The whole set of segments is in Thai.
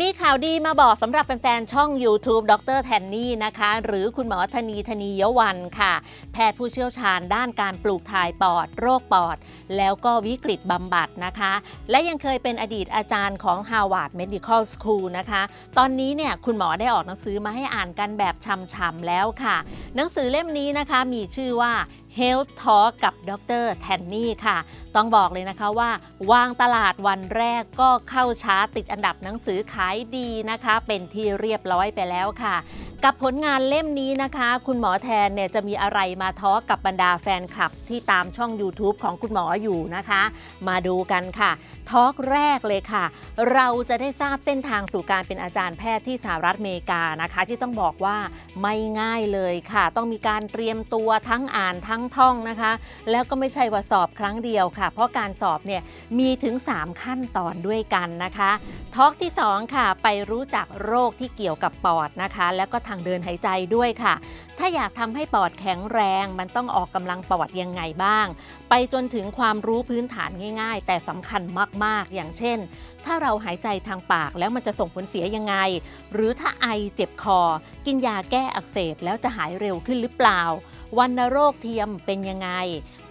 มีข่าวดีมาบอกสำหรับแฟนๆ ช่อง YouTube ดรแทนนี่นะคะ หรือคุณหมอธนีธนียวันค่ะ แพทย์ผู้เชี่ยวชาญด้านการปลูกถ่ายปอด โรคปอด แล้วก็วิกฤตบำบัดนะคะ และยังเคยเป็นอดีตอาจารย์ของ Harvard Medical School นะคะ ตอนนี้เนี่ยคุณหมอได้ออกหนังสือมาให้อ่านกันแบบช่ำๆแล้วค่ะ หนังสือเล่มนี้นะคะมีชื่อว่า Health Talk กับดรแทนนี่ค่ะ ต้องบอกเลยนะคะว่า วางตลาดวันแรกก็เข้าชาร์ตติดอันดับหนังสือขายดีนะคะ เป็นที่เรียบร้อยไปแล้วค่ะ กับผลงานเล่มนี้นะคะ คุณหมอแทนเนี่ยจะมีอะไรมาทอกกับบรรดาแฟนคลับที่ตามช่อง YouTube ของคุณหมออยู่นะคะ มาดูกันค่ะทอล์กแรกเลยค่ะ เราจะได้ทราบเส้นทางสู่การเป็นอาจารย์แพทย์ที่สหรัฐอเมริกานะคะ ที่ต้องบอกว่าไม่ง่ายเลยค่ะ ต้องมีการเตรียมตัวทั้งอ่านทั้งท่องนะคะ แล้วก็ไม่ใช่ว่าสอบครั้งเดียวค่ะ เพราะการสอบเนี่ยมีถึง 3 ขั้นตอนด้วยกันนะคะทอกที่ 2 ค่ะ ไปรู้จักโรคที่เกี่ยวกับปอดนะคะ แล้วก็ทางเดินหายใจด้วยค่ะ ถ้าอยากทำให้ปอดแข็งแรง มันต้องออกกำลังปอดยังไงบ้าง ไปจนถึงความรู้พื้นฐานง่าย ๆ แต่สำคัญมากๆ อย่างเช่น ถ้าเราหายใจทางปากแล้วมันจะส่งผลเสียยังไง หรือถ้าไอเจ็บคอ กินยาแก้อักเสบแล้วจะหายเร็วขึ้นหรือเปล่า วันโรคเทียมเป็นยังไง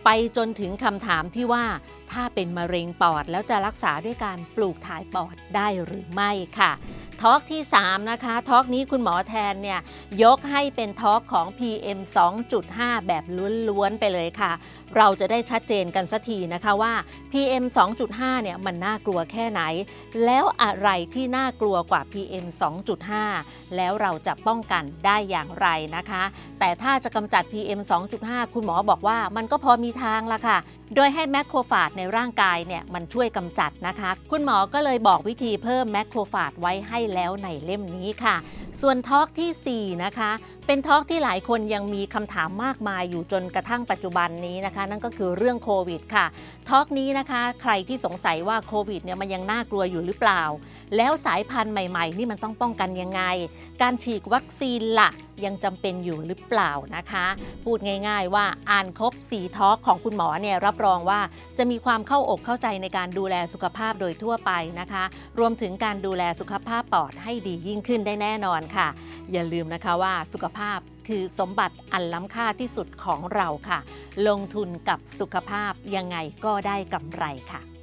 ไปจนถึงคำถามที่ว่า ถ้าเป็นมะเร็งปอดแล้วจะรักษาด้วยการปลูกถ่ายปอดได้หรือไม่ค่ะ ทอล์กที่ 3 นะคะทอล์กนี้คุณหมอแทนเนี่ยยกให้เป็นทอล์กของ PM 2.5 แบบล้วนๆไปเลยค่ะ เราจะได้ชัดเจนกันสักทีนะคะว่า PM 2.5 เนี่ยมันน่ากลัวแค่ไหน แล้วอะไรที่น่ากลัวกว่า PM 2.5 แล้วเราจะป้องกันได้อย่างไรนะคะ แต่ถ้าจะกำจัด PM 2.5 คุณหมอบอกว่ามันก็พอมีทางละค่ะโดยให้แมคโครฟาจในร่างกายเนี่ยมันช่วยกำจัดนะคะ คุณหมอก็เลยบอกวิธีเพิ่มแมคโครฟาจไว้ให้แล้วในเล่มนี้ค่ะ ส่วนทอกทีสี่ 4 นะคะ เป็นทอกที่หลายคนยังมีคำถามมากมายอยู่จนกระทั่งปัจจุบันนี้นะคะ นั่นก็คือเรื่องโควิดค่ะทอกนี้นะคะใครที่สงสัยว่าโควิดเนี่ยมันยังน่ากลัวอยู่หรือเปล่า แล้วสายพันธุ์ใหม่ ๆ นี่มันต้องป้องกันยังไง การฉีดวัคซีนล่ะยังจำเป็นอยู่หรือเปล่านะคะ พูดง่าย ๆ ว่าอ่านครบ4ทอกของคุณหมอเนี่ยรับรับรองว่าจะมีความเข้าอกเข้าใจในการดูแลสุขภาพโดยทั่วไปนะคะ รวมถึงการดูแลสุขภาพปอดให้ดียิ่งขึ้นได้แน่นอนค่ะ อย่าลืมนะคะว่าสุขภาพคือสมบัติอันล้ำค่าที่สุดของเราค่ะ ลงทุนกับสุขภาพยังไงก็ได้กำไรค่ะ